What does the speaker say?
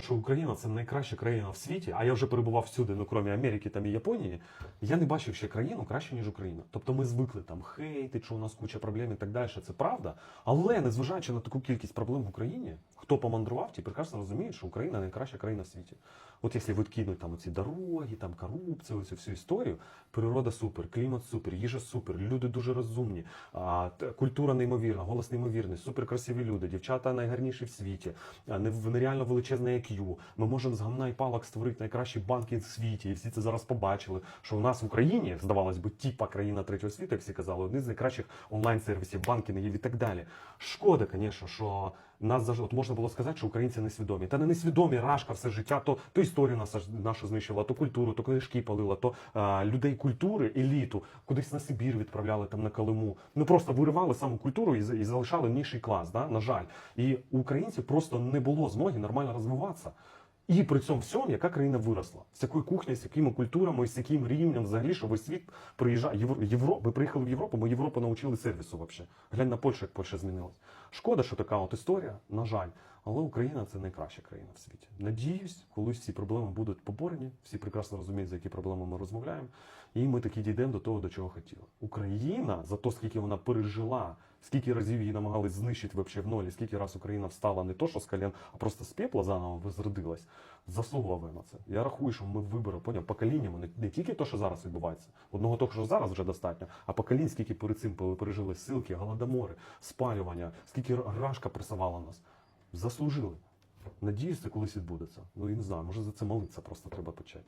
кажуть, що Україна це найкраща країна в світі, а я вже перебував всюди, ну крім Америки там і Японії, я не бачив ще країну краще, ніж Україна. Тобто ми звикли там хейти, що у нас куча проблем і так далі. Це правда. Але незважаючи на таку кількість проблем в Україні, хто помандрував, ті прекрасно розуміють, що Україна найкраща країна в світі. От якщо відкинуть там оці дороги, там корупцію, цю всю історію, природа супер, клімат супер, їжа супер, люди дуже розумні, культура неймовірна, голос неймовірний, супер красиві люди, дівчата найгарніші в світі, нереально величезне IQ. Ми можемо з гамна і палок створити найкращі банки в світі, і всі це зараз побачили. Що у нас в Україні здавалось би, типа країна третього світу, як всі казали, один з найкращих онлайн-сервісів, банкінгів і так далі. Шкода, звісно, що нас заж... от можна було сказати, що українці несвідомі. Та не несвідомі рашка все життя, то, то історію нас аж- нашу знищила, то культуру, то книжки палила, то а, людей культури, еліту, кудись на Сибір відправляли там на Калиму. Ну просто виривали саму культуру і, і залишали ніший клас, да? на жаль. І у українців просто не було змоги нормально розвиватися. І при цьому всьому, яка країна виросла, з якою кухнею, з якими культурами, з яким рівнем взагалі, що весь світ приїжджає. Європа. Євро... Ми приїхали в Європу, ми Європу навчили сервісу взагалі. Глянь на Польщу, як Польща змінилась. Шкода, що така от історія, на жаль. Але Україна це найкраща країна в світі. Надіюсь, колись ці проблеми будуть поборені. Всі прекрасно розуміють, за які проблеми ми розмовляємо. І ми таки дійдемо до того, до чого хотіли. Україна за те, скільки вона пережила, скільки разів її намагались знищити вообще в нолі, скільки раз Україна встала не то, що з колен, а просто з пепла заново возродилась, заслуговує на це. Я рахую, що ми вибори поняв поколіннями, не, не тільки те, що зараз відбувається, одного того, що зараз вже достатньо, а поколінь, скільки перед цим пережили силки, голодомори, спалювання, скільки рашка пресувала нас. Заслужили. Надіюсь, це колись відбудеться. Ну і не знаю, може за це молитися просто треба почати.